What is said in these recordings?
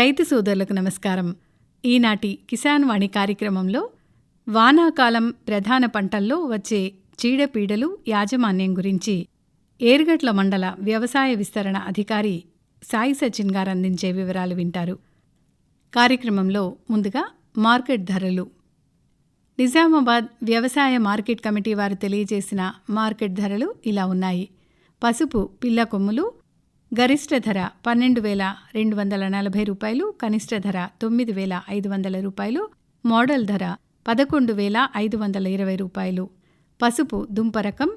రైతు సోదరులకు నమస్కారం. ఈనాటి కిసాన్ వాణి కార్యక్రమంలో వానాకాలం ప్రధాన పంటల్లో వచ్చే చీడపీడలు యాజమాన్యం గురించి ఏర్గట్ల మండల వ్యవసాయ విస్తరణ అధికారి సాయి సచిన్ గారు అందించే వివరాలు వింటారు. కార్యక్రమంలో ముందుగా మార్కెట్ ధరలు. నిజామాబాద్ వ్యవసాయ మార్కెట్ కమిటీ వారు తెలియజేసిన మార్కెట్ ధరలు ఇలా ఉన్నాయి. పసుపు పిల్ల కొమ్ములు గరిష్ట ధర పన్నెండు వేల రెండు వందల నలభై రూపాయలు కనిష్ట ధర తొమ్మిది వేల ఐదు వందల రూపాయలు మోడల్ ధర పదకొండు వేల ఐదు వందల ఇరవై రూపాయలు. పసుపు దుంప రకం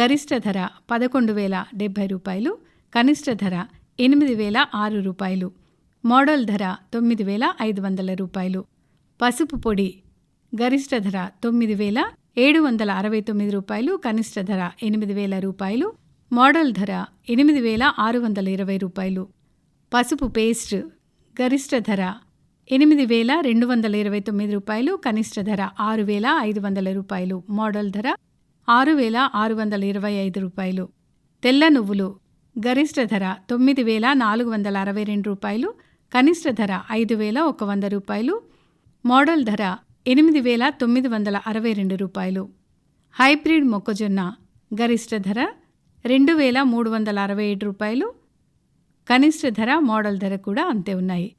గరిష్ట ధర పదకొండు వేల డెబ్బై రూపాయలు కనిష్ట ధర ఎనిమిది వేల ఆరు రూపాయలు. మోడల్ ధర తొమ్మిది వేల ఐదు వందల రూపాయలు. పసుపు పొడి గరిష్ట ధర తొమ్మిది వేల ఏడు వందల అరవై తొమ్మిది రూపాయలు కనిష్ట ధర ఎనిమిది వేల రూపాయలు. మోడల్ ధర ఎనిమిది వేల ఆరు వందల ఇరవై రూపాయలు. పసుపు పేస్ట్ గరిష్ట ధర ఎనిమిది వేల రెండు వందల ఇరవై తొమ్మిది రూపాయలు కనిష్ట ధర ఆరు వేల ఐదు వందల రూపాయలు. మోడల్ ధర ఆరు వేల ఆరు వందల ఇరవై ఐదు రూపాయలు. తెల్ల నువ్వులు గరిష్ట ధర తొమ్మిది వేల నాలుగు వందల అరవై రెండు రూపాయలు కనిష్ట ధర ఐదు వేల ఒక వంద రూపాయలు. మోడల్ ధర ఎనిమిది వేల తొమ్మిది వందల అరవై రెండు రూపాయలు. హైబ్రిడ్ మొక్కజొన్న గరిష్ట ధర రెండు వేల మూడు వందల అరవై ఏడు రూపాయలు. కనిష్ట ధర మోడల్ ధర కూడా అంతే ఉన్నాయి.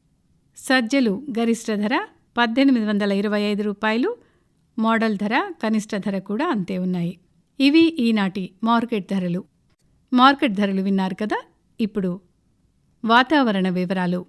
సజ్జలు గరిష్ట ధర పద్దెనిమిది వందల ఇరవై ఐదు రూపాయలు. మోడల్ ధర కనిష్ట ధర కూడా అంతే ఉన్నాయి. ఇవి ఈనాటి మార్కెట్ ధరలు. మార్కెట్ ధరలు విన్నారు కదా ఇప్పుడు వాతావరణ వివరాలు.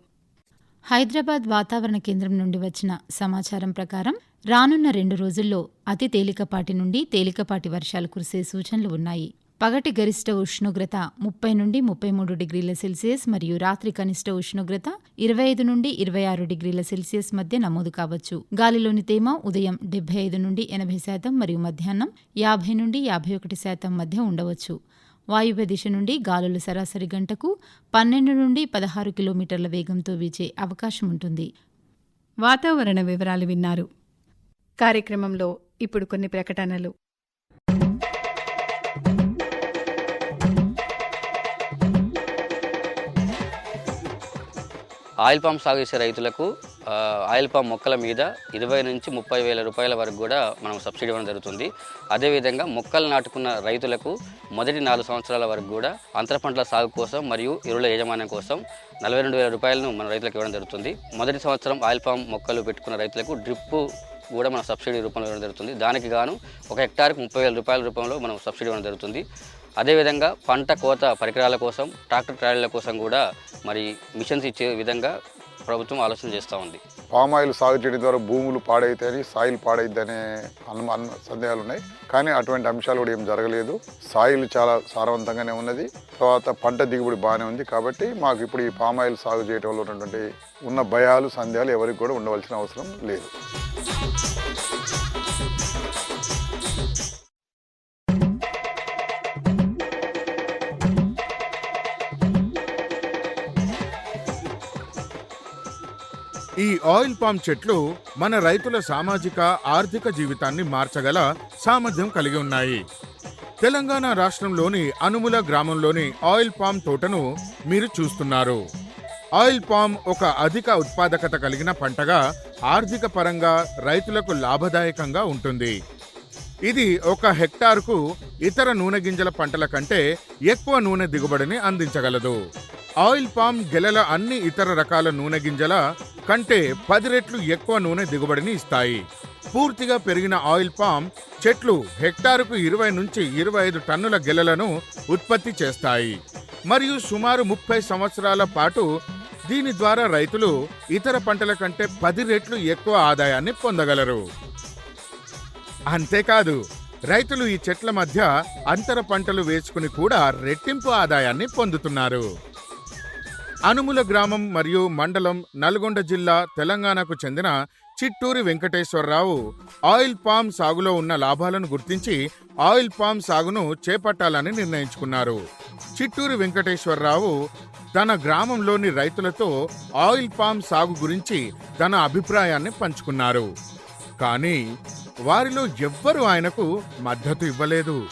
హైదరాబాద్ వాతావరణ కేంద్రం నుండి వచ్చిన సమాచారం ప్రకారం రానున్న రెండు రోజుల్లో అతి తేలికపాటి నుండి తేలికపాటి వర్షాలు కురిసే సూచనలు ఉన్నాయి. పగటి గరిష్ట ఉష్ణోగ్రత ముప్పై నుండి ముప్పై మూడు డిగ్రీల సెల్సియస్ మరియు రాత్రి కనిష్ట ఉష్ణోగ్రత ఇరవై ఐదు నుండి ఇరవై ఆరు డిగ్రీల సెల్సియస్ మధ్య నమోదు కావచ్చు. గాలిలోని తేమ ఉదయం డెబ్బై ఐదు నుండి ఎనభై శాతం మరియు మధ్యాహ్నం యాభై నుండి యాభై ఒకటి శాతం మధ్య ఉండవచ్చు. వాయువ్య దిశ నుండి గాలులు సరాసరి గంటకు పన్నెండు నుండి పదహారు కిలోమీటర్ల వేగంతో వీచే అవకాశం ఉంటుంది. వాతావరణ వివరాలు విన్నారు. కార్యక్రమంలో ఇప్పుడు కొన్ని ప్రకటనలు. ఆయిల్ పామ్ సాగు చేసే రైతులకు ఆయిల్ పామ్ మొక్కల మీద ఇరవై నుంచి ముప్పై వేల రూపాయల వరకు కూడా మనం సబ్సిడీ ఇవ్వడం జరుగుతుంది. అదేవిధంగా మొక్కలు నాటుకున్న రైతులకు మొదటి నాలుగు సంవత్సరాల వరకు కూడా అంతర పంటల సాగు కోసం మరియు ఎరువుల యాజమాన్యం కోసం నలభై రెండు వేల రూపాయలను మన రైతులకు ఇవ్వడం జరుగుతుంది. మొదటి సంవత్సరం ఆయిల్ పామ్ మొక్కలు పెట్టుకున్న రైతులకు డ్రిప్ కూడా మన సబ్సిడీ రూపంలో ఇవ్వడం జరుగుతుంది. దానికి గాను ఒక హెక్టార్కి ముప్పై వేల రూపాయల రూపంలో మనం సబ్సిడీ ఇవ్వడం జరుగుతుంది. అదేవిధంగా పంట కోత పరికరాల కోసం ట్రాక్టర్ ట్రాలీల కోసం కూడా మరి మిషన్స్ ఇచ్చే విధంగా ప్రభుత్వం ఆలోచన చేస్తూ ఉంది. పామ్ ఆయిల్ సాగు చేయడం ద్వారా భూములు పాడైతాయని సాయిల్ పాడైద్దని అన్న సందేహాలు ఉన్నాయి కానీ అటువంటి అంశాలు కూడా ఏం జరగలేదు. సాయిల్ చాలా సారవంతంగానే ఉన్నది. తర్వాత పంట దిగుబడి బాగానే ఉంది కాబట్టి మాకు ఇప్పుడు ఈ పామ్ ఆయిల్ సాగు చేయడంలో ఉన్నటువంటి ఉన్న భయాలు సందేహాలు ఎవరికి కూడా ఉండవలసిన అవసరం లేదు. ఈ ఆయిల్ పామ్ చెట్లు మన రైతుల సామాజిక ఆర్థిక జీవితాన్ని మార్చగల సామర్థ్యం కలిగి ఉన్నాయి. తెలంగాణ రాష్ట్రంలోని అనుముల గ్రామంలోని ఆయిల్ పామ్ తోటను మీరు చూస్తున్నారు. ఆయిల్ పామ్ ఒక అధిక ఉత్పాదకత కలిగిన పంటగా ఆర్థిక పరంగా రైతులకు లాభదాయకంగా ఉంటుంది. ఇది ఒక హెక్టార్కు ఇతర నూనె గింజల పంటల కంటే ఎక్కువ నూనె దిగుబడిని అందించగలదు. ఆయిల్ పామ్ గెలల అన్ని ఇతర రకాల నూనె గింజల కంటే పది రెట్లు ఎక్కువ నూనె దిగుబడిని ఇస్తాయి. పూర్తిగా పెరిగిన ఆయిల్ పామ్ చెట్లు హెక్టారుకు ఇరవై నుంచి ఇరవై ఐదు టన్నుల గెలలను ఉత్పత్తి చేస్తాయి. మరియు సుమారు ముప్పై సంవత్సరాల పాటు దీని ద్వారా రైతులు ఇతర పంటల కంటే పది రెట్లు ఎక్కువ ఆదాయాన్ని పొందగలరు. అంతేకాదు రైతులు ఈ చెట్ల మధ్య అంతర పంటలు వేసుకుని కూడా రెట్టింపు ఆదాయాన్ని పొందుతున్నారు. అనుముల గ్రామం మరియు మండలం నల్గొండ జిల్లా తెలంగాణకు చెందిన చిట్టూరి వెంకటేశ్వరరావు ఆయిల్ పామ్ సాగులో ఉన్న లాభాలను గుర్తించి ఆయిల్ పామ్ సాగును చేపట్టాలని నిర్ణయించుకున్నారు. చిట్టూరి వెంకటేశ్వరరావు తన గ్రామంలోని రైతులతో ఆయిల్ పామ్ సాగు గురించి తన అభిప్రాయాన్ని పంచుకున్నారు. కానీ వారిలో ఎవ్వరూ ఆయనకు మద్దతు ఇవ్వలేదు.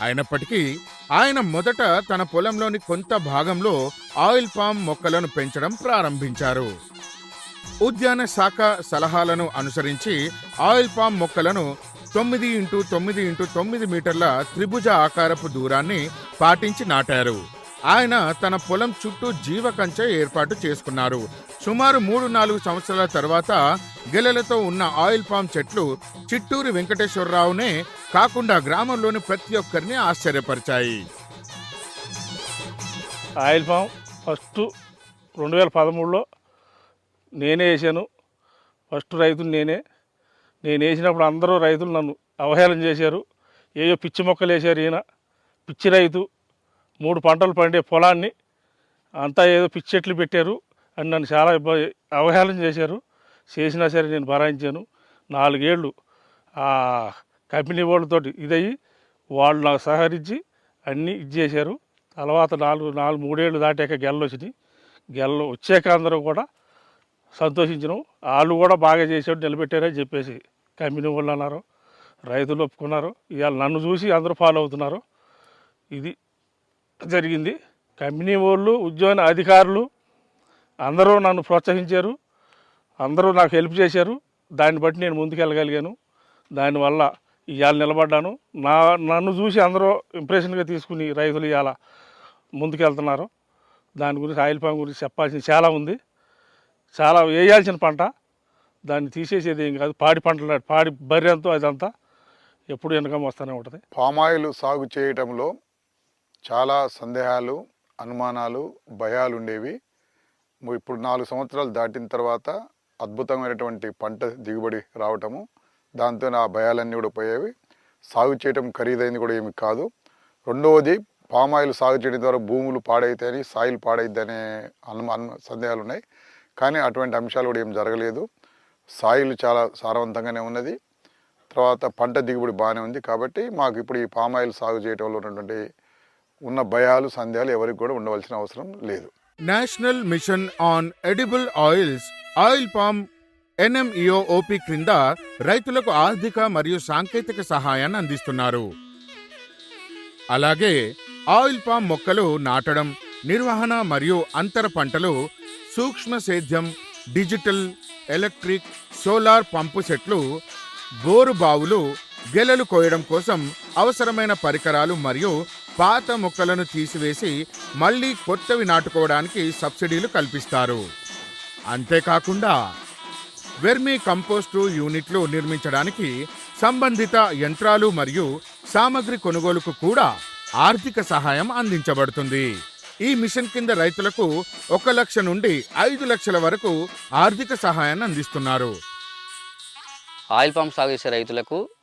అయినప్పటికీ ఆయన మొదట తన పొలంలోని కొంత భాగంలో ఆయిల్ పామ్ మొక్కలను పెంచడం ప్రారంభించారు. ఉద్యాన శాఖ సలహాలను అనుసరించి ఆయిల్ పామ్ మొక్కలను తొమ్మిది ఇంటూ తొమ్మిది ఇంటూ తొమ్మిది మీటర్ల త్రిభుజ ఆకారపు దూరాన్ని పాటించి నాటారు. ఆయన తన పొలం చుట్టూ జీవ కంచె ఏర్పాటు చేసుకున్నారు. సుమారు మూడు నాలుగు సంవత్సరాల తర్వాత గెలలతో ఉన్న ఆయిల్ పామ్ చెట్లు చిట్టూరి వెంకటేశ్వరరావునే కాకుండా గ్రామంలోని ప్రతి ఒక్కరిని ఆశ్చర్యపరిచాయి. ఆయిల్ ఫామ్ ఫస్ట్ రెండు వేల పదమూడులో నేనే వేసాను ఫస్ట్ రైతులు నేనే. నేను వేసినప్పుడు అందరూ రైతులు నన్ను అవహేళన చేశారు. ఏయో పిచ్చి మొక్కలు వేశారు ఈయన. పిచ్చి రైతు. మూడు పంటలు పండే పొలాన్ని అంతా ఏదో పిచ్చెట్లు పెట్టారు. అని నన్ను చాలా ఇబ్బంది అవహేళన చేశారు. చేసినా సరే నేను భరాయించాను. నాలుగేళ్ళు ఆ కంపెనీ వాళ్ళతోటి ఇదయ్యి వాళ్ళు నాకు సహకరించి అన్నీ ఇది చేశారు. తర్వాత నాలుగు నాలుగు మూడేళ్ళు దాటాక గెలలు వచ్చినాయి. గెలలు వచ్చాక అందరూ కూడా సంతోషించడం వాళ్ళు కూడా బాగా చేసాడు నిలబెట్టారని చెప్పేసి కంపెనీ వాళ్ళు అన్నారు. రైతులు ఒప్పుకున్నారు. ఇవాళ నన్ను చూసి అందరూ ఫాలో అవుతున్నారు. ఇది జరిగింది. కంపెనీ వాళ్ళు ఉద్యోగ అధికారులు అందరూ నన్ను ప్రోత్సహించారు. అందరూ నాకు హెల్ప్ చేశారు. దాన్ని బట్టి నేను ముందుకెళ్ళగలిగాను. దానివల్ల ఇవాళ నిలబడ్డాను. నా నన్ను చూసి అందరూ ఇంప్రెషన్గా తీసుకుని రైతులు ఇవాళ ముందుకెళ్తున్నారు. దాని గురించి ఆయిల్ పామ్ గురించి చెప్పాల్సింది చాలా ఉంది. చాలా వేయాల్సిన పంట. దాన్ని తీసేసేది ఏం కాదు. పాడి పంటలు పాడి బర్రెంతో అదంతా ఎప్పుడు వెనకం వస్తూనే ఉంటుంది. పామాయిల్ సాగు చేయటంలో చాలా సందేహాలు అనుమానాలు భయాలు ఉండేవి ఇప్పుడు నాలుగు సంవత్సరాలు దాటిన తర్వాత అద్భుతమైనటువంటి పంట దిగుబడి రావటము దాంతో ఆ భయాలన్నీ కూడా పోయేవి. సాగు చేయటం ఖరీదైంది కూడా ఏమి కాదు. రెండవది పామాయిల్ సాగు చేయడం ద్వారా భూములు పాడైతాయని సాయిల్ పాడైద్దనే అను సందేహాలు ఉన్నాయి కానీ అటువంటి అంశాలు కూడా ఏం జరగలేదు. సాయిల్ చాలా సారవంతంగానే ఉన్నది. తర్వాత పంట దిగుబడి బాగానే ఉంది కాబట్టి మాకు ఇప్పుడు ఈ పామాయిల్ సాగు చేయడంలో ఉన్నటువంటి ఉన్న భయాలు సందేహాలు ఎవరికి కూడా ఉండవలసిన అవసరం లేదు. National mission on edible oils oil palm NMEO OP క్రింద రైతులకు ఆర్థిక మరియు సాంకేతిక సహాయాన్ని అందిస్తున్నారు. అలాగే ఆయిల్ పామ్ మొక్కలు నాటడం నిర్వహణ మరియు అంతర పంటలు సూక్ష్మ సేద్యం డిజిటల్ ఎలక్ట్రిక్ సోలార్ పంపు సెట్లు బోరు బావులు గెలలు కోయడం కోసం అవసరమైన పరికరాలు మరియు పాత మొక్కలను తీసివేసి మళ్ళీ కొత్తవి నాటుకోవడానికి సబ్సిడీలు కల్పిస్తారు. అంతేకాకుండా వెర్మీ కంపోస్టు యూనిట్లు నిర్మించడానికి సంబంధిత యంత్రాలు మరియు సామగ్రి కొనుగోలుకు కూడా ఆర్థిక సహాయం అందించబడుతుంది. ఈ మిషన్ కింద రైతులకు ఒక లక్ష నుండి ఐదు లక్షల వరకు ఆర్థిక సహాయాన్ని అందిస్తున్నారు. ఆయిల్ పంప్ సాగు చేసే రైతులకు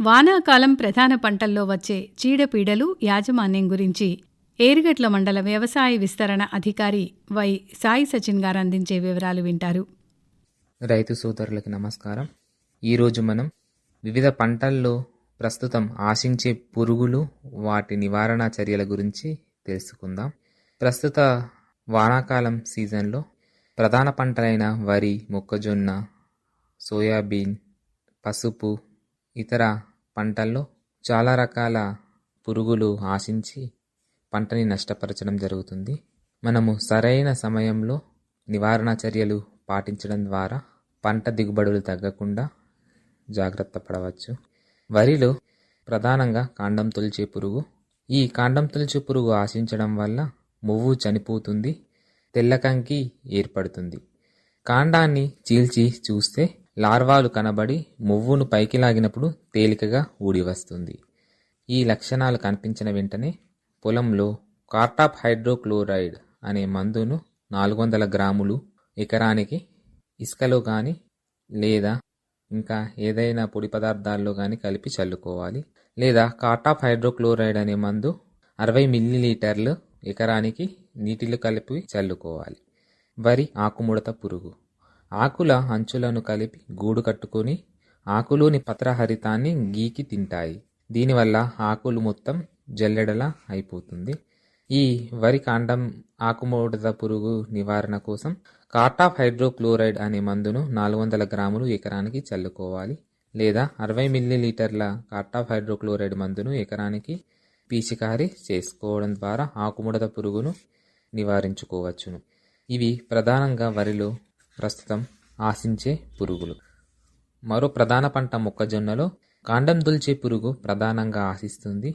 వానాకాలం ప్రధాన పంటల్లో వచ్చే చీడపీడలు యాజమాన్యం గురించి ఏరుగట్ల మండల వ్యవసాయ విస్తరణ అధికారి వై సాయి సచిన్ గారు అందించే వివరాలు వింటారు. రైతు సోదరులకు నమస్కారం. ఈరోజు మనం వివిధ పంటల్లో ప్రస్తుతం ఆశించే పురుగులు వాటి నివారణ చర్యల గురించి తెలుసుకుందాం. ప్రస్తుత వానాకాలం సీజన్లో ప్రధాన పంటలైన వరి మొక్కజొన్న సోయాబీన్ పసుపు ఇతర పంటల్లో చాలా రకాల పురుగులు ఆశించి పంటని నష్టపరచడం జరుగుతుంది. మనము సరైన సమయంలో నివారణ చర్యలు పాటించడం ద్వారా పంట దిగుబడులు తగ్గకుండా జాగ్రత్త పడవచ్చు. వరిలో ప్రధానంగా కాండం తొలిచే పురుగు. ఈ కాండం తొలిచే పురుగు ఆశించడం వల్ల మువ్వు చనిపోతుంది తెల్లకంకి ఏర్పడుతుంది. కాండాన్ని చీల్చి చూస్తే లార్వాలు కనబడి మువ్వును పైకి లాగినప్పుడు తేలికగా ఊడి వస్తుంది. ఈ లక్షణాలు కనిపించిన వెంటనే పొలంలో కార్టాప్ హైడ్రోక్లోరైడ్ అనే మందును నాలుగు వందల గ్రాములు ఎకరానికి ఇసుకలో కానీ లేదా ఇంకా ఏదైనా పొడి పదార్థాల్లో కానీ కలిపి చల్లుకోవాలి. లేదా కార్టాప్ హైడ్రోక్లోరైడ్ అనే మందు అరవై మిల్లీలీటర్లు ఎకరానికి నీటిలో కలిపి చల్లుకోవాలి. వరి ఆకుముడత పురుగు. ఆకుల అంచులను కలిపి గూడు కట్టుకొని ఆకులోని పత్రహరితాన్ని గీకి తింటాయి. దీనివల్ల ఆకులు మొత్తం జల్లెడలా అయిపోతుంది. ఈ వరి కాండం ఆకుముడత పురుగు నివారణ కోసం కార్టాఫ్ హైడ్రోక్లోరైడ్ అనే మందును నాలుగు వందల గ్రాములు ఎకరానికి చల్లుకోవాలి. లేదా అరవై మిల్లీలీటర్ల కార్టాఫ్ హైడ్రోక్లోరైడ్ మందును ఎకరానికి పీచికారి చేసుకోవడం ద్వారా ఆకుముడత పురుగును నివారించుకోవచ్చును. ఇవి ప్రధానంగా వరిలో ప్రస్తుతం ఆశించే పురుగులు. మరో ప్రధాన పంట మొక్కజొన్నలో కాండం తొలిచే పురుగు ప్రధానంగా ఆశిస్తుంది.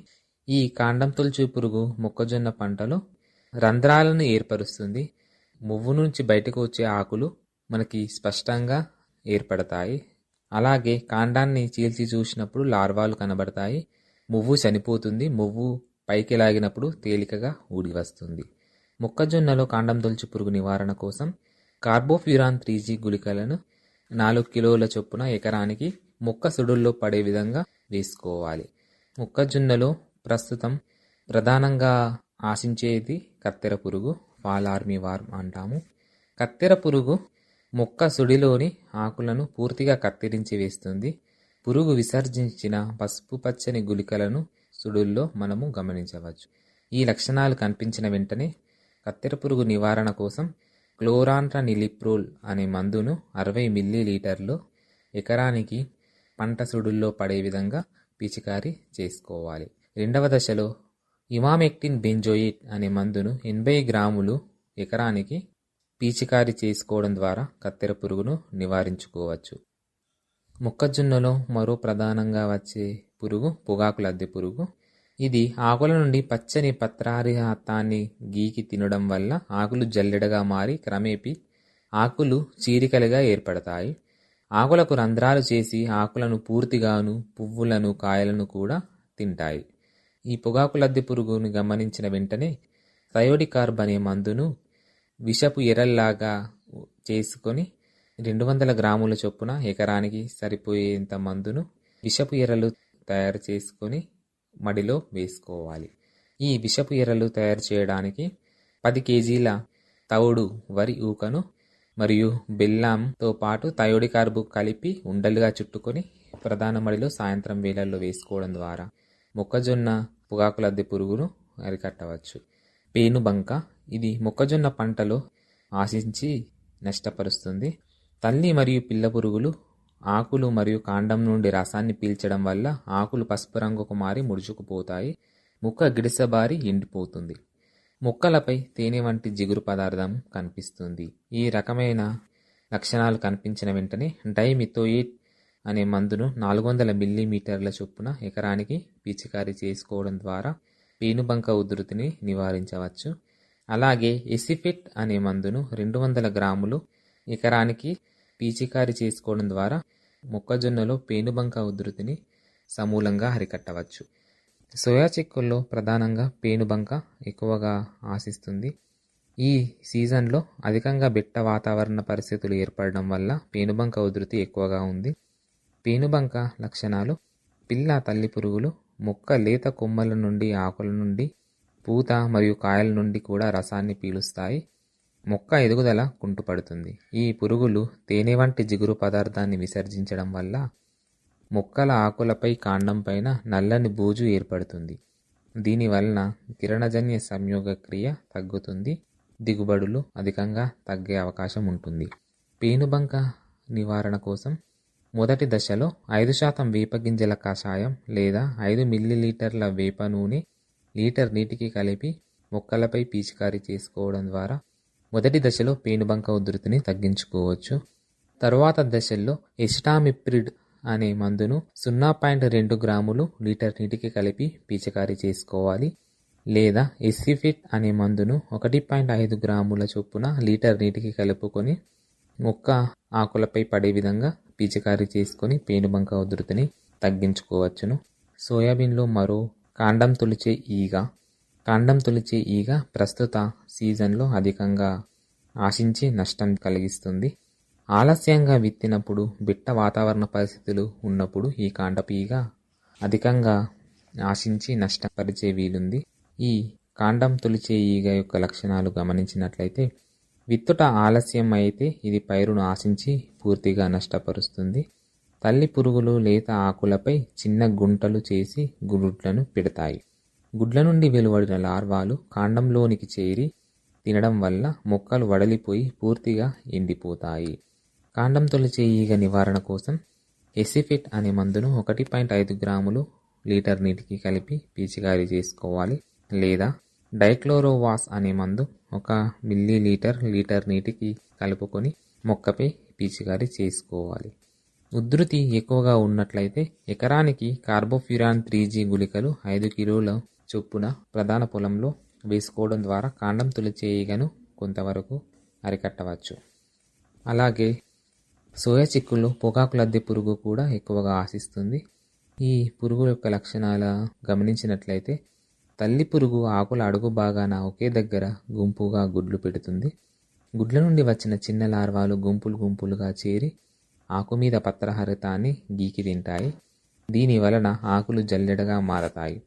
ఈ కాండం తొలిచే పురుగు మొక్కజొన్న పంటలో రంధ్రాలను ఏర్పరుస్తుంది. మువ్వు నుంచి బయటకు వచ్చే ఆకులు మనకి స్పష్టంగా ఏర్పడతాయి. అలాగే కాండాన్ని చీల్చి చూసినప్పుడు లార్వాలు కనబడతాయి. మువ్వు చనిపోతుంది. మువ్వు పైకి లాగినప్పుడు తేలికగా ఊడి వస్తుంది. మొక్కజొన్నలో కాండం తొలిచి పురుగు నివారణ కోసం కార్బోఫ్యూరాన్ త్రీ జీ గుళికలను నాలుగు కిలోల చొప్పున ఎకరానికి మొక్క సుడుల్లో పడే విధంగా వేసుకోవాలి. మొక్కజొన్నలో ప్రస్తుతం ప్రధానంగా ఆశించేది కత్తెర పురుగు ఫాల్ ఆర్మీ వార్మ్ అంటాము. కత్తెర పురుగు మొక్క సుడిలోని ఆకులను పూర్తిగా కత్తిరించి వేస్తుంది. పురుగు విసర్జించిన పసుపు పచ్చని గుళికలను సుడుల్లో మనము గమనించవచ్చు. ఈ లక్షణాలు కనిపించిన వెంటనే కత్తెర పురుగు నివారణ కోసం క్లోరాంట్రనిలిప్రోల్ అనే మందును అరవై మిల్లీలీటర్లు ఎకరానికి పంట సుడుల్లో పడే విధంగా పిచికారీ చేసుకోవాలి. రెండవ దశలో ఇమామెక్టిన్ బెంజోయిట్ అనే మందును ఎనభై గ్రాములు ఎకరానికి పీచికారీ చేసుకోవడం ద్వారా కత్తెర పురుగును నివారించుకోవచ్చు. మొక్కజొన్నలో మరో ప్రధానంగా వచ్చే పురుగు పొగాకు లద్దె పురుగు. ఇది ఆకుల నుండి పచ్చని పత్రారిహాతాన్ని గీకి తినడం వల్ల ఆకులు జల్లెడగా మారి క్రమేపీ ఆకులు చీరికలుగా ఏర్పడతాయి. ఆకులకు రంధ్రాలు చేసి ఆకులను పూర్తిగాను పువ్వులను కాయలను కూడా తింటాయి. ఈ పొగాకు లద్దె పురుగును గమనించిన వెంటనే థయోడికార్బ్ అనే మందును విషపు ఎరల్లాగా చేసుకొని రెండు వందల గ్రాముల చొప్పున ఎకరానికి సరిపోయేంత మందును విషపు ఎరలు తయారు చేసుకొని మడిలో వేసుకోవాలి. ఈ విషపు ఎరలు తయారు చేయడానికి పది కేజీల తవుడు వరి ఊకను మరియు బెల్లంతో పాటు తయోడి కార్బు కలిపి ఉండలుగా చుట్టుకొని ప్రధాన మడిలో సాయంత్రం వేళల్లో వేసుకోవడం ద్వారా మొక్కజొన్న పొగాకు లద్దె పురుగును అరికట్టవచ్చు. పేనుబంక ఇది మొక్కజొన్న పంటలో ఆశించి నష్టపరుస్తుంది. తల్లి మరియు పిల్ల పురుగులు ఆకులు మరియు కాండం నుండి రసాన్ని పీల్చడం వల్ల ఆకులు పసుపు రంగుకు మారి ముడుచుకుపోతాయి. ముక్క గిడిసబారి ఎండిపోతుంది. మొక్కలపై తేనె వంటి జిగురు పదార్థం కనిపిస్తుంది. ఈ రకమైన లక్షణాలు కనిపించిన వెంటనే డైమిథోయిట్ అనే మందును నాలుగు వందల మిల్లీమీటర్ల చొప్పున ఎకరానికి పిచికారీ చేసుకోవడం ద్వారా పేనుబంక ఉధృతిని నివారించవచ్చు. అలాగే ఎసిఫిట్ అనే మందును రెండు వందల గ్రాములు ఎకరానికి పీచికారి చేసుకోవడం ద్వారా మొక్కజొన్నలో పేనుబంక ఉధృతిని సమూలంగా అరికట్టవచ్చు. సోయా చిక్కుల్లో ప్రధానంగా పేనుబంక ఎక్కువగా ఆశిస్తుంది. ఈ సీజన్లో అధికంగా బిట్ట వాతావరణ పరిస్థితులు ఏర్పడడం వల్ల పేనుబంక ఉధృతి ఎక్కువగా ఉంది. పేనుబంక లక్షణాలు పిల్ల తల్లి పురుగులు మొక్క లేత కొమ్మల నుండి ఆకుల నుండి పూత మరియు కాయల నుండి కూడా రసాన్ని పీలుస్తాయి. మొక్క ఎదుగుదల కుంటుపడుతుంది. ఈ పురుగులు తేనె వంటి జిగురు పదార్థాన్ని విసర్జించడం వల్ల మొక్కల ఆకులపై కాండం పైన నల్లని బూజు ఏర్పడుతుంది. దీనివలన కిరణజన్య సంయోగ క్రియ తగ్గుతుంది. దిగుబడులు అధికంగా తగ్గే అవకాశం ఉంటుంది. పేనుబంక నివారణ కోసం మొదటి దశలో ఐదు శాతం వేప గింజల కషాయం లేదా ఐదు మిల్లీలీటర్ల వేప నూనె లీటర్ నీటికి కలిపి మొక్కలపై పీచికారీ చేసుకోవడం ద్వారా మొదటి దశలో పేనుబంక ఉధృతిని తగ్గించుకోవచ్చు. తరువాత దశల్లో ఎస్టామిప్రిడ్ అనే మందును సున్నా పాయింట్ రెండు గ్రాములు లీటర్ నీటికి కలిపి పిచికారీ చేసుకోవాలి. లేదా ఎస్సిఫిట్ అనే మందును ఒకటి పాయింట్ ఐదు గ్రాముల చొప్పున లీటర్ నీటికి కలుపుకొని మొక్క ఆకులపై పడే విధంగా పిచికారీ చేసుకొని పేనుబంక ఉధృతిని తగ్గించుకోవచ్చును. సోయాబీన్లో మరో కాండం తొలిచే ఈగ కాండం తొలిచే ఈగ ప్రస్తుత సీజన్లో అధికంగా ఆశించి నష్టం కలిగిస్తుంది. ఆలస్యంగా విత్తినప్పుడు బిట్ట వాతావరణ పరిస్థితులు ఉన్నప్పుడు ఈ కాండపు ఈగ అధికంగా ఆశించి నష్టపరిచే వీలుంది. ఈ కాండం తొలిచే ఈగ యొక్క లక్షణాలు గమనించినట్లయితే విత్తుట ఆలస్యం అయితే ఇది పైరును ఆశించి పూర్తిగా నష్టపరుస్తుంది. తల్లి పురుగులు లేత ఆకులపై చిన్న గుంటలు చేసి గుడ్లను పెడతాయి. గుడ్ల నుండి వెలువడిన లార్వాలు కాండంలోనికి చేరి తినడం వల్ల మొక్కలు వడలిపోయి పూర్తిగా ఎండిపోతాయి. కాండం తొలిచే ఈగ నివారణ కోసం ఎసిఫిట్ అనే మందును ఒకటి పాయింట్ ఐదు గ్రాములు లీటర్ నీటికి కలిపి పీచికారీ చేసుకోవాలి. లేదా డైక్లోరోవాస్ అనే మందు ఒక మిల్లీ లీటర్ లీటర్ నీటికి కలుపుకొని మొక్కపై పీచికారీ చేసుకోవాలి. ఉధృతి ఎక్కువగా ఉన్నట్లయితే ఎకరానికి కార్బోఫ్యూరాన్ త్రీ జీ గుళికలు ఐదు కిలోల చొప్పున ప్రధాన పొలంలో వేసుకోవడం ద్వారా కాండం తొలిచే ఈగను కొంతవరకు అరికట్టవచ్చు. అలాగే సోయా చిక్కుల్లో పొగాకు లద్దె పురుగు కూడా ఎక్కువగా ఆశిస్తుంది. ఈ పురుగు యొక్క లక్షణాల గమనించినట్లయితే తల్లి పురుగు ఆకుల అడుగు భాగాన ఒకే దగ్గర గుంపుగా గుడ్లు పెడుతుంది. గుడ్ల నుండి వచ్చిన చిన్న లార్వాలు గుంపులు గుంపులుగా చేరి ఆకు మీద పత్రహరితాన్ని గీకి తింటాయి. దీని వలన ఆకులు జల్లెడగా మారతాయి.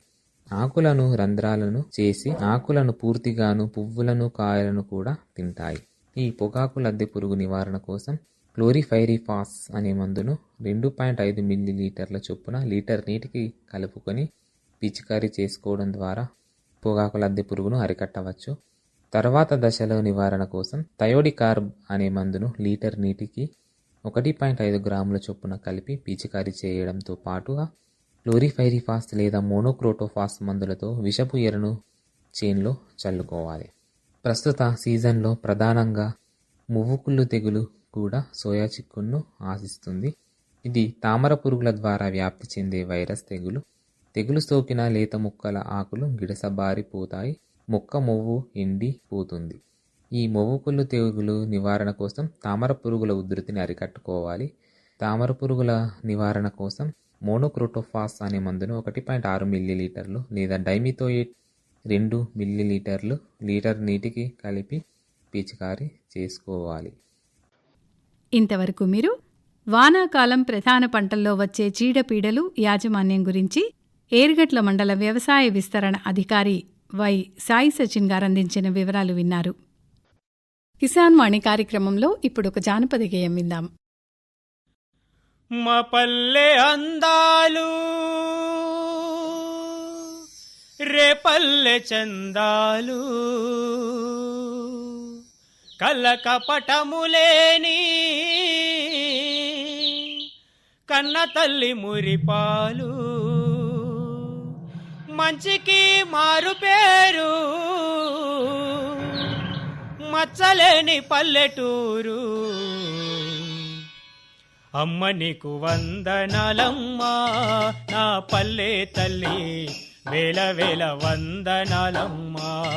ఆకులను రంధ్రాలను చేసి ఆకులను పూర్తిగాను పువ్వులను కాయలను కూడా తింటాయి. ఈ పొగాకు లద్దె పురుగు నివారణ కోసం క్లోరిఫైరిఫాస్ అనే మందును రెండు పాయింట్ ఐదు మిల్లీ లీటర్ల చొప్పున లీటర్ నీటికి కలుపుకొని పిచికారీ చేసుకోవడం ద్వారా పొగాకు లద్దె పురుగును అరికట్టవచ్చు. తర్వాత దశలో నివారణ కోసం థయోడికార్బ్ అనే మందును లీటర్ నీటికి ఒకటి పాయింట్ ఐదు గ్రాముల చొప్పున కలిపి పిచికారీ చేయడంతో పాటుగా క్లోరిఫైరిఫాస్ లేదా మోనోక్రోటోఫాస్ మందులతో విషపు ఎరను చేన్లో చల్లుకోవాలి. ప్రస్తుత సీజన్లో ప్రధానంగా మువ్వుకుళ్ళు తెగులు కూడా సోయా చిక్కును ఆశిస్తుంది. ఇది తామర పురుగుల ద్వారా వ్యాప్తి చెందే వైరస్ తెగులు. తెగులు సోకిన లేత ముక్కల ఆకులు గిడసబారిపోతాయి. మొక్క మొవ్వు ఎండి పోతుంది. ఈ మొవ్వుకుళ్ళు తెగులు నివారణ కోసం తామర పురుగుల ఉధృతిని అరికట్టుకోవాలి. తామర పురుగుల నివారణ కోసం మోనోక్రోటోఫాస్ అనే మందును ఒకటి పాయింట్ ఆరు మిల్లీలీటర్లు లేదా డైమిథోయేట్ రెండు మిల్లీలీటర్లు లీటర్ నీటికి కలిపి పిచికారీ చేసుకోవాలి. ఇంతవరకు మీరు వానాకాలం ప్రధాన పంటల్లో వచ్చే చీడపీడలు యాజమాన్యం గురించి ఏరుగట్ల మండల వ్యవసాయ విస్తరణ అధికారి వై సాయి సచిన్ గారు అందించిన వివరాలు విన్నారు. కిసాన్ వాణి కార్యక్రమంలో ఇప్పుడు ఒక జానపద గేయం విందాం. మా పల్లె అందాలు. రేపల్లె చందాలు. కలకపటములేని కన్న తల్లి మురిపాలు. మంచికి మారు పేరు. మచ్చలేని పల్లెటూరు. అమ్మ నీకు వందనాలమ్మా నా పల్లె తల్లి వేల వేల వందనాలమ్మా.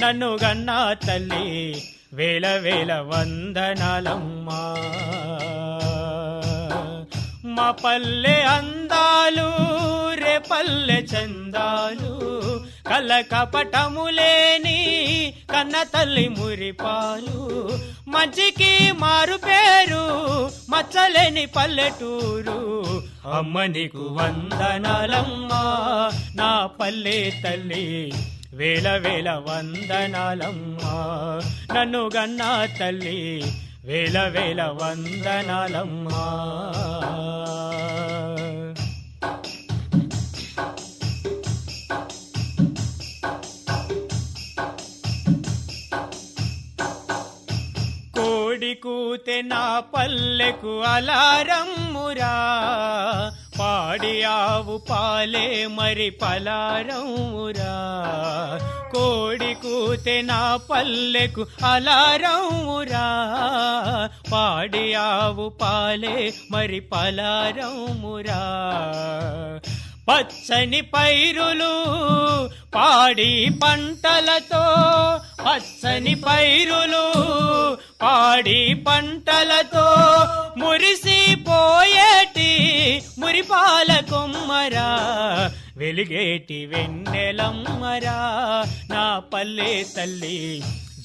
నన్ను గన్నా తల్లి వేల వేల వందనాలమ్మా. మా పల్లె అందాలు రే పల్లె చందాలు కళ్ళ కపటములేని కన్న తల్లి మురిపాలు. మంచికి మారు పేరు మచ్చలేని పల్లెటూరు. అమ్మ నీకు వందనాలమ్మా నా పల్లె తల్లి. వేల వేల వందనాలమ్మా నన్ను గన్నా తల్లి. వేల వేల వందనాలమ్మా. కూతే నా పల్లెకు అలారమ్మురా. పాడి ఆవు పాలే మరి పలారమ్మురా. కోడి కూతే నా పల్లెకు అలారమ్మురా. పాడి ఆవు పాలే మరి పలారమ్మురా. పచ్చని పైరులు పాడి పంటలతో పచ్చని పైరులు పాడి పంటలతో మురిసిపోయేటి మురిపాల కొమ్మరా వెలిగేటి వెన్నెలమ్మరా నా పల్లె తల్లి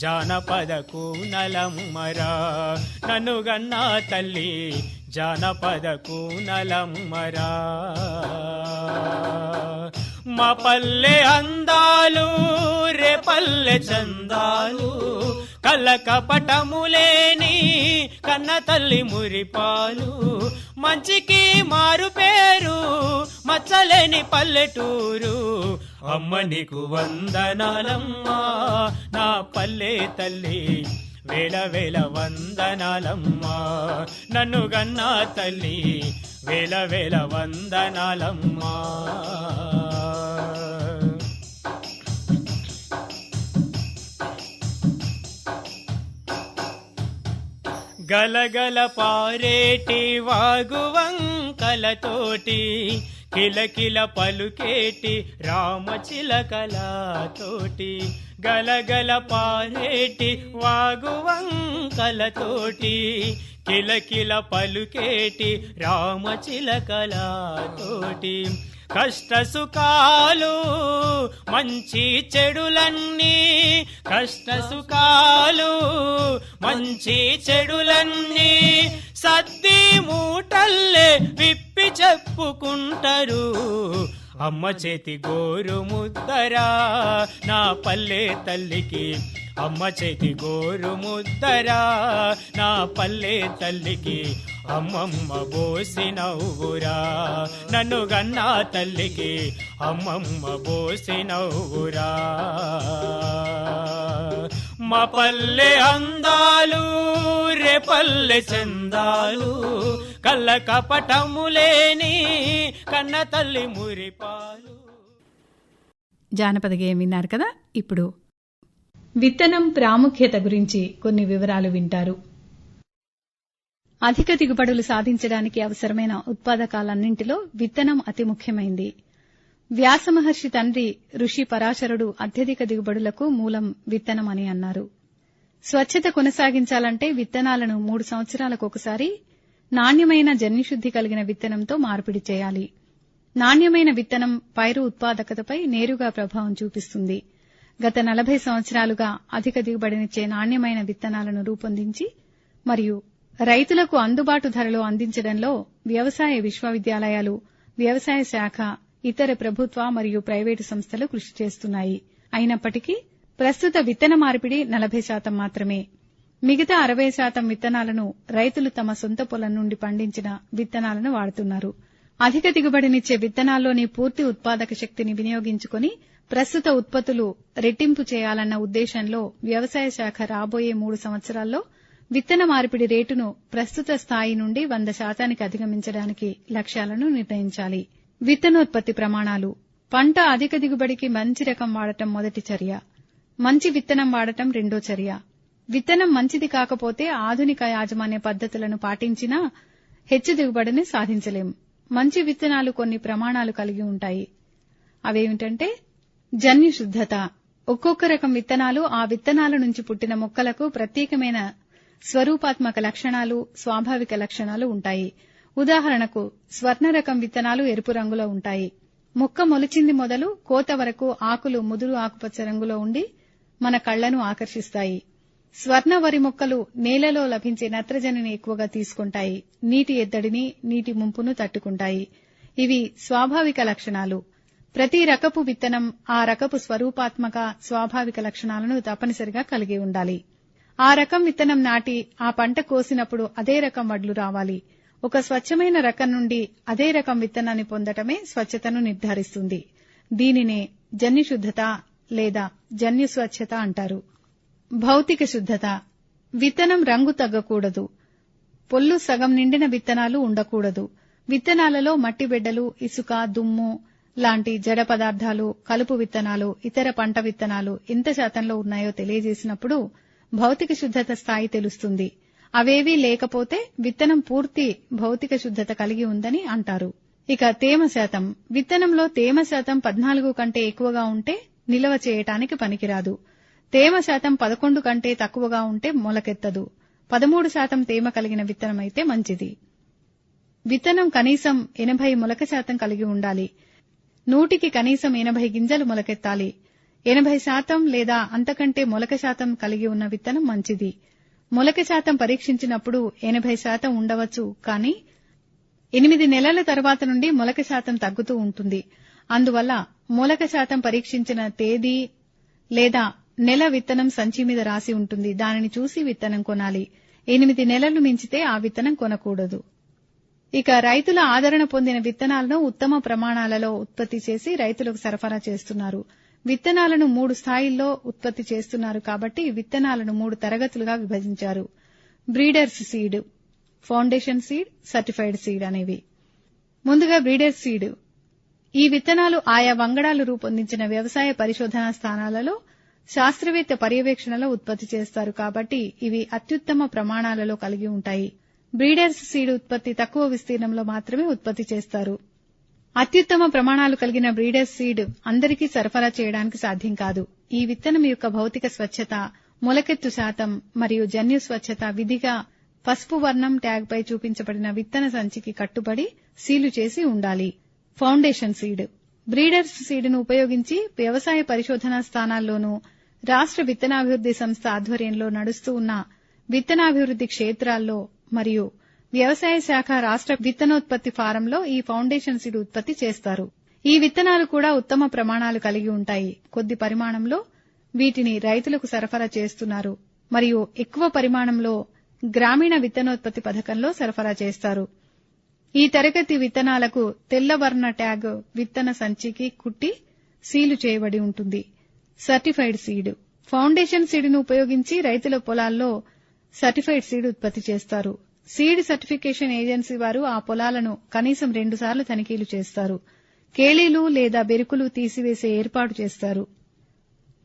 జానపద కూనలమ్మరా నన్ను గన్నా తల్లి జానపద కూనలమ్మరా మా పల్లె అందాలు రే పల్లె చందాలు. కలకపటములేని కన్న తల్లి మురిపాలు. మంచికి మారు పేరు మచ్చలేని పల్లెటూరు. అమ్మ నీకు వందనాలమ్మా నా పల్లె తల్లి. వేల వేల వందనాలమ్మా నన్ను గన్నా తల్లి. వేల వేల వందనాలమ్మా. గలగల పారేటి వాగువంకలతోటి కిలకిల పలుకేటి రామచిలకలతోటి గలగల పారేటి వాగువంకలతోటి కిలకిల పలుకేటి రామచిలకలతోటి కష్ట సుఖాలు మంచి చెడులన్నీ. కష్ట సుఖాలు మంచి చెడులన్నీ. సద్ది మూటల్లే విప్పి చెప్పుకుంటారు. అమ్మ చేతి గోరు ముద్దరా నా పల్లె తల్లికి. అమ్మ చేతి గోరు ముద్దరా నా పల్లె తల్లికి. అమ్మమ్మ బోసి నవ్వురా నన్ను గన్నా తల్లికి అమ్మమ్మ బోసి నవ్వురా మా పల్లె అందాలు రే పల్లె చందాలు కళ్ళ కపటములేని కన్న తల్లి మురిపాలు. జానపద గేయం విన్నారు కదా? ఇప్పుడు విత్తనం ప్రాముఖ్యత గురించి కొన్ని వివరాలు వింటారు. అధిక దిగుబడులు సాధించడానికి అవసరమైన ఉత్పాదకాలన్నింటిలో విత్తనం అతి ముఖ్యమైంది. వ్యాసమహర్షి తండ్రి ఋషి పరాశరుడు అత్యధిక దిగుబడులకు మూలం విత్తనం అని అన్నారు. స్వచ్ఛత కొనసాగించాలంటే విత్తనాలను మూడు సంవత్సరాలకు ఒకసారి నాణ్యమైన జన్యుశుద్ధి కలిగిన విత్తనంతో మార్పిడి చేయాలి. నాణ్యమైన విత్తనం పైరు ఉత్పాదకతపై నేరుగా ప్రభావం చూపిస్తుంది. గత నలభై సంవత్సరాలుగా అధిక దిగుబడినిచ్చే నాణ్యమైన విత్తనాలను రూపొందించి మరియు రైతులకు అందుబాటు ధరలో అందించడంలో వ్యవసాయ విశ్వవిద్యాలయాలు వ్యవసాయ శాఖ ఇతర ప్రభుత్వ మరియు ప్రైవేటు సంస్థలు కృషి చేస్తున్నాయి. అయినప్పటికీ ప్రస్తుత విత్తన మార్పిడి నలభై శాతం మాత్రమే. మిగతా అరవై శాతం విత్తనాలను రైతులు తమ సొంత పొలం నుండి పండించిన విత్తనాలను వాడుతున్నారు. అధిక దిగుబడినిచ్చే విత్తనాల్లోని పూర్తి ఉత్పాదక శక్తిని వినియోగించుకుని ప్రస్తుత ఉత్పత్తులు రెట్టింపు చేయాలన్న ఉద్దేశంలో వ్యవసాయ శాఖ రాబోయే మూడు సంవత్సరాల్లో విత్తన మార్పిడి రేటును ప్రస్తుత స్థాయి నుండి వంద శాతానికి అధిగమించడానికి లక్ష్యాలను నిర్ణయించాలి. విత్తనోత్పత్తి ప్రమాణాలు. పంట అధిక దిగుబడికి మంచి రకం వాడటం మొదటి చర్య. మంచి విత్తనం వాడటం రెండో చర్య. విత్తనం మంచిది కాకపోతే ఆధునిక యాజమాన్య పద్ధతులను పాటించినా హెచ్చు దిగుబడిని సాధించలేం. మంచి విత్తనాలు కొన్ని ప్రమాణాలు కలిగి ఉంటాయి. అవేమిటంటే జన్యు శుద్ధత ఒక్కొక్క రకం విత్తనాలు ఆ విత్తనాల నుంచి పుట్టిన మొక్కలకు ప్రత్యేకమైన స్వరూపాత్మక లక్షణాలు స్వాభావిక లక్షణాలు ఉంటాయి. ఉదాహరణకు స్వర్ణ రకం విత్తనాలు ఎరుపు రంగులో ఉంటాయి. మొక్క మొలిచింది మొదలు కోత వరకు ఆకులు ముదురు ఆకుపచ్చ రంగులో ఉండి మన కళ్ళను ఆకర్షిస్తాయి. స్వర్ణ వరి మొక్కలు నేలలో లభించే నత్రజనిని ఎక్కువగా తీసుకుంటాయి. నీటి ఎద్దడిని నీటి ముంపును తట్టుకుంటాయి. ఇవి స్వాభావిక లక్షణాలు. ప్రతి రకపు విత్తనం ఆ రకపు స్వరూపాత్మక స్వాభావిక లక్షణాలను తప్పనిసరిగా కలిగి ఉండాలి. ఆ రకం విత్తనం నాటి ఆ పంట కోసినప్పుడు అదే రకం వడ్లు రావాలి. ఒక స్వచ్ఛమైన రకం నుండి అదే రకం విత్తనాన్ని పొందటమే స్వచ్ఛతను నిర్ధారిస్తుంది. దీనినే జన్యు శుద్ధత లేదా జన్యు స్వచ్ఛత అంటారు. భౌతిక శుద్ధత. విత్తనం రంగు తగ్గకూడదు. పొల్లు సగం నిండిన విత్తనాలు ఉండకూడదు. విత్తనాలలో మట్టిబిడ్డలు ఇసుక దుమ్ము లాంటి జడ పదార్థాలు కలుపు విత్తనాలు ఇతర పంట విత్తనాలు ఎంత శాతంలో ఉన్నాయో తెలియజేసినప్పుడు భౌతిక శుద్ధత స్థాయి తెలుస్తుంది. అవేవీ లేకపోతే విత్తనం పూర్తి భౌతిక శుద్ధత కలిగి ఉందని అంటారు. ఇక తేమ శాతం. విత్తనంలో తేమ శాతం పద్నాలుగు కంటే ఎక్కువగా ఉంటే నిల్వ చేయటానికి పనికిరాదు. తేమ శాతం పదకొండు కంటే తక్కువగా ఉంటే మొలకెత్తదు. పదమూడు శాతం తేమ కలిగిన విత్తనమైతే మంచిది. విత్తనం కనీసం ఎనభై మొలక శాతం కలిగి ఉండాలి. నూటికి కనీసం ఎనభై గింజలు మొలకెత్తాలి. ఎనభై శాతం లేదా అంతకంటే మొలక శాతం కలిగి ఉన్న విత్తనం మంచిది. మొలక శాతం పరీక్షించినప్పుడు ఎనభై శాతం ఉండవచ్చు కానీ ఎనిమిది నెలల తర్వాత నుండి మొలక శాతం తగ్గుతూ ఉంటుంది. అందువల్ల మొలక శాతం పరీక్షించిన తేదీ లేదా నెల విత్తనం సంచి మీద రాసి ఉంటుంది. దానిని చూసి విత్తనం కొనాలి. ఎనిమిది నెలలు మించితే ఆ విత్తనం కొనకూడదు. ఇక రైతుల ఆదరణ పొందిన విత్తనాలను ఉత్తమ ప్రమాణాలలో ఉత్పత్తి చేసి రైతులకు సరఫరా చేస్తున్నారు. విత్తనాలను మూడు స్థాయిల్లో ఉత్పత్తి చేస్తున్నారు కాబట్టి విత్తనాలను మూడు తరగతులుగా విభజించారు. Breeders seed foundation seed certified seed అనేవి. ముందుగా బ్రీడర్స్ సీడ్. ఈ విత్తనాలు ఆయా వంగడాలు రూపొందించిన వ్యవసాయ పరిశోధనా స్థానాలలో శాస్త్రవేత్త పర్యవేక్షణలో ఉత్పత్తి చేస్తారు కాబట్టి ఇవి అత్యుత్తమ ప్రమాణాలలో కలిగి ఉంటాయి. బ్రీడర్స్ సీడ్ ఉత్పత్తి తక్కువ విస్తీర్ణంలో మాత్రమే ఉత్పత్తి చేస్తారు. అత్యుత్తమ ప్రమాణాలు కలిగిన బ్రీడర్ సీడ్ అందరికీ సరఫరా చేయడానికి సాధ్యం కాదు. ఈ విత్తనం యొక్క భౌతిక స్వచ్ఛత మొలకెత్తు శాతం మరియు జన్యు స్వచ్ఛత విధిగా పసుపు వర్ణం ట్యాగ్పై చూపించబడిన విత్తన సంచికి కట్టుబడి సీలు చేసి ఉండాలి. Foundation seed. బ్రీడర్స్ సీడ్ను ఉపయోగించి వ్యవసాయ పరిశోధనా స్థానాల్లోనూ రాష్ట్ర విత్తనాభివృద్ది సంస్థ ఆధ్వర్యంలో నడుస్తూ ఉన్న విత్తనాభివృద్ది క్షేత్రాల్లో మరియు వ్యవసాయ శాఖ రాష్ట్ర విత్తనోత్పత్తి ఫారంలో ఈ ఫౌండేషన్ సీడ్ ఉత్పత్తి చేస్తారు. ఈ విత్తనాలు కూడా ఉత్తమ ప్రమాణాలు కలిగి ఉంటాయి. కొద్ది పరిమాణంలో వీటిని రైతులకు సరఫరా చేస్తున్నారు. మరియు ఎక్కువ పరిమాణంలో గ్రామీణ విత్తనోత్పత్తి పథకంలో సరఫరా చేస్తారు. ఈ తరగతి విత్తనాలకు తెల్లవర్ణ ట్యాగ్ విత్తన సంచికి కుట్టి సీలు చేయబడి ఉంటుంది. Certified seed. ఫౌండేషన్ సీడ్ను ఉపయోగించి రైతుల పొలాల్లో సర్టిఫైడ్ సీడ్ ఉత్పత్తి చేస్తారు. సీడ్ సర్టిఫికేషన్ ఏజెన్సీ వారు ఆ పొలాలను కనీసం రెండుసార్లు తనిఖీలు చేస్తారు. కేళీలు లేదా బెరుకులు తీసివేసే ఏర్పాటు చేస్తారు.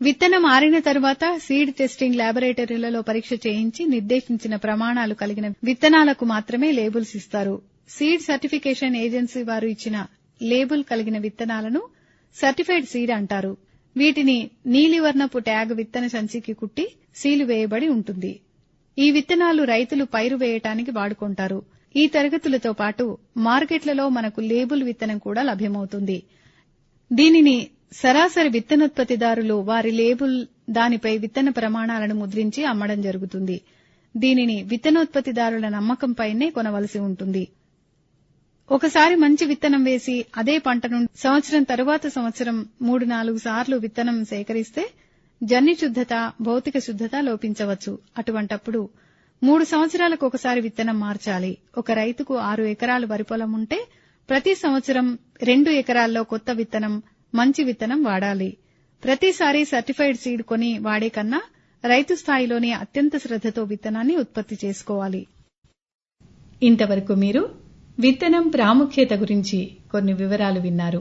విత్తనం ఆరిన తరువాత సీడ్ టెస్టింగ్ ల్యాబొరేటరీలలో పరీక్ష చేయించి నిర్దేశించిన ప్రమాణాలు కలిగిన విత్తనాలకు మాత్రమే లేబుల్స్ ఇస్తారు. సీడ్ సర్టిఫికేషన్ ఏజెన్సీ వారు ఇచ్చిన లేబుల్ కలిగిన విత్తనాలను సర్టిఫైడ్ సీడ్ అంటారు. వీటిని నీలివర్ణపు ట్యాగ్ విత్తన సంచికి కుట్టి సీలు వేయబడి ఉంటుంది. ఈ విత్తనాలు రైతులు పైరు వేయటానికి వాడుకుంటారు. ఈ తరగతులతో పాటు మార్కెట్లలో మనకు లేబుల్ విత్తనం కూడా లభ్యమవుతుంది. దీనిని సరాసరి విత్తనోత్పత్తిదారులు వారి లేబుల్ దానిపై విత్తన ప్రమాణాలను ముద్రించి అమ్మడం జరుగుతుంది. దీనిని విత్తనోత్పత్తిదారుల నమ్మకంపైనే కొనవలసి ఉంటుంది. ఒకసారి మంచి విత్తనం వేసి అదే పంటను సంవత్సరం తరువాత సంవత్సరం మూడు నాలుగు సార్లు విత్తనం సేకరిస్తే జన్యు శుద్ధత భౌతిక శుద్ధత లోపించవచ్చు. అటువంటప్పుడు మూడు సంవత్సరాలకు ఒకసారి విత్తనం మార్చాలి. ఒక రైతుకు ఆరు ఎకరాలు వరి పొలం ఉంటే ప్రతి సంవత్సరం రెండు ఎకరాల్లో కొత్త విత్తనం మంచి విత్తనం వాడాలి. ప్రతిసారి సర్టిఫైడ్ సీడ్ కొని వాడే కన్నా రైతు స్థాయిలోనే అత్యంత శ్రద్ధతో విత్తనాన్ని ఉత్పత్తి చేసుకోవాలి. ఇంతవరకు మీరు విత్తనం ప్రాముఖ్యత గురించి కొన్ని వివరాలు విన్నారు.